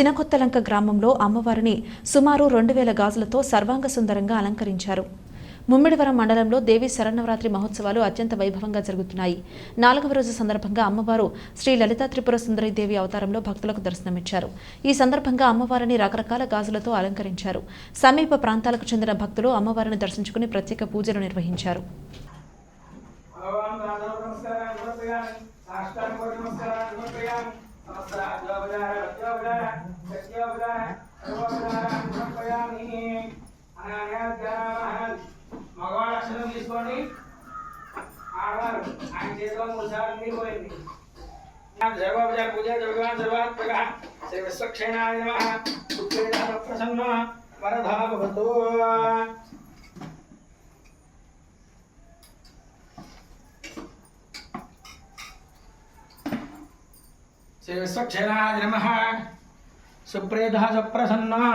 చినకొత్తలంక గ్రామంలో అమ్మవారిని సుమారు రెండు వేల గాజులతో సర్వాంగ సుందరంగా అలంకరించారు. ముమ్మిడివరం మండలంలో దేవి శరన్నవరాత్రి మహోత్సవాలు అత్యంత వైభవంగా జరుగుతున్నాయి. నాలుగవ రోజు సందర్భంగా అమ్మవారు శ్రీ లలిత త్రిపుర సుందరి దేవి అవతారంలో భక్తులకు దర్శనమిచ్చారు. ఈ సందర్భంగా అమ్మవారిని రకరకాల గాజులతో అలంకరించారు. సమీప ప్రాంతాలకు చెందిన భక్తులు అమ్మవారిని దర్శించుకుని ప్రత్యేక పూజలు నిర్వహించారు. భగవాన్ రాధవ నమస్కారాన్ని సమర్పయామి సాష్టాంగ కోటి నమస్కారాన్ని సమర్పయామి సమస్త అద్యోపచార అద్యోపచార సత్యోపచార సర్వోపచారాన్ని సమర్పయామి అనన్యాధ్యానామహ మగవాళ్ళ అక్షరం తీసుకోండి ఆడవారు ఆయన చేతిలో మూడు సార్లు నీరు పోయింది సర్వోపచార పూజ భగవాన్ సర్వాత్మక శ్రీ విశ్వక్షేణాయ నమ సుఖేదాన ప్రసన్న వరదా భవతు श्रीस्वक्षेराज नमः सुप्रेदः सुप्रसन्नः